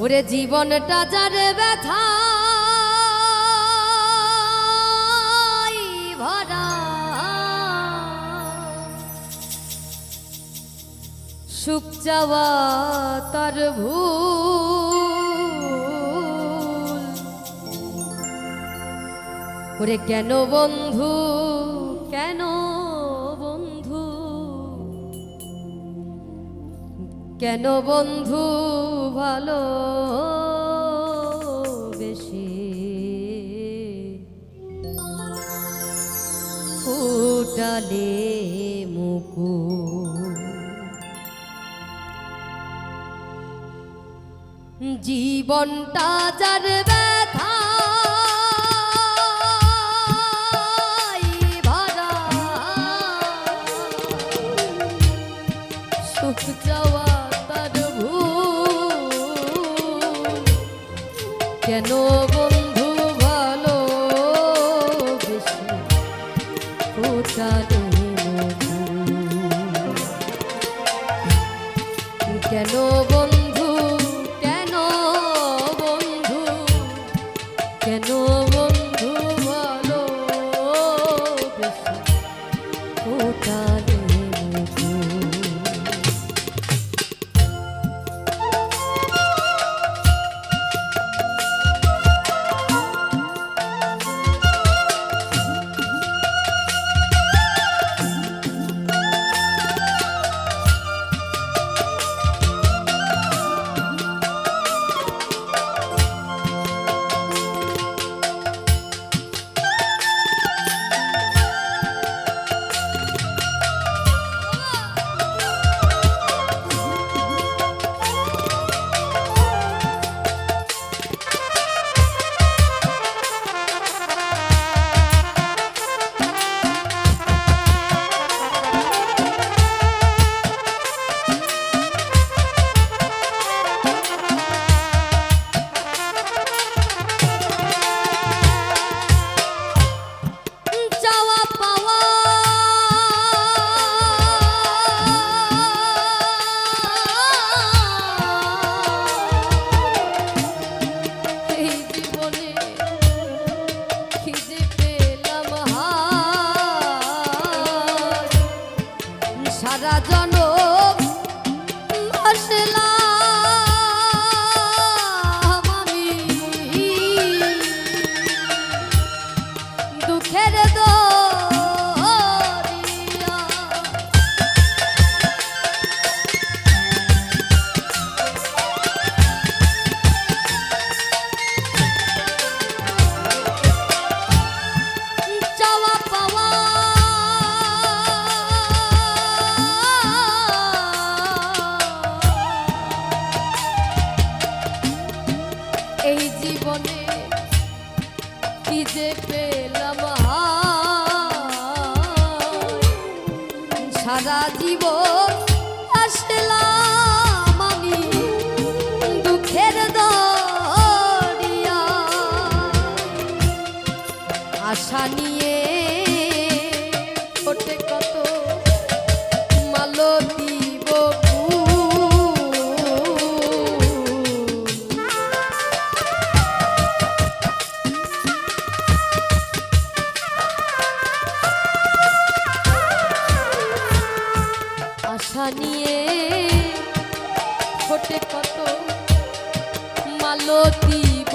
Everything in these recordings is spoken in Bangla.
ওরে জীবনটা যার ব্যথা ভরা। সুখ যাওয়া তার ভুল। ওরে কেন বন্ধু? কেন বন্ধু ভালো বেশি? ফুটালে মুকু জীবনটা যারে কেন বন্ধু কেন বন্ধু কেন জীবন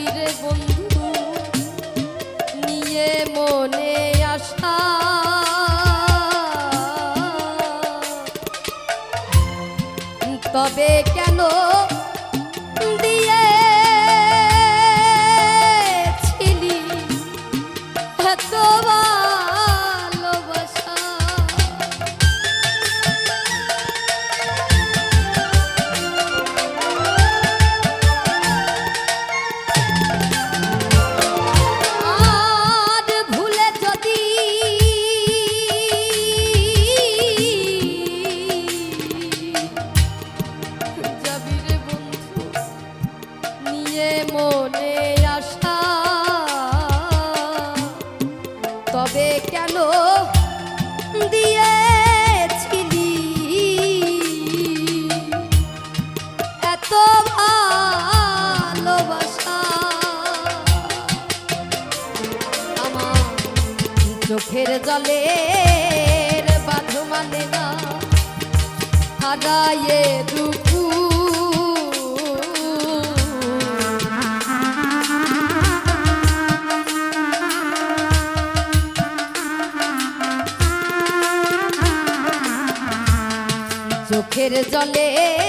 যাবি রে বন্ধু। তবে কেন দিয়ে চোখের জলে বাধ মানে না হারায়ে দুঃখ চোখের জলে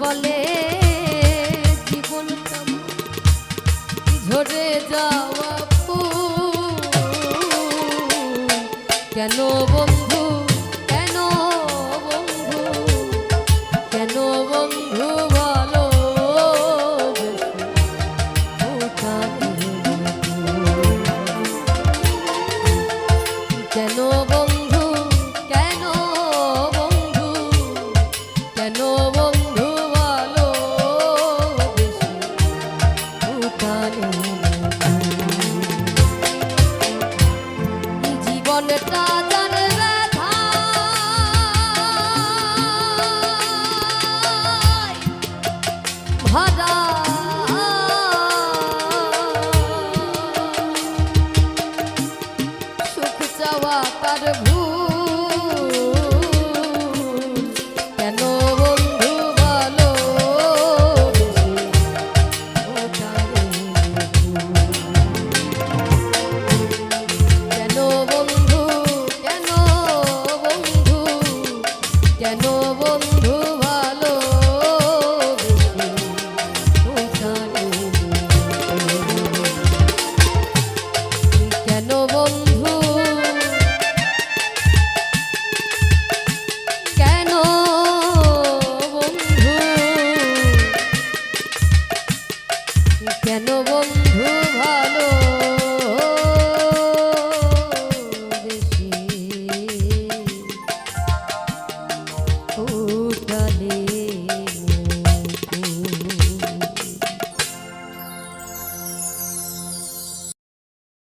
বলে জীবনটা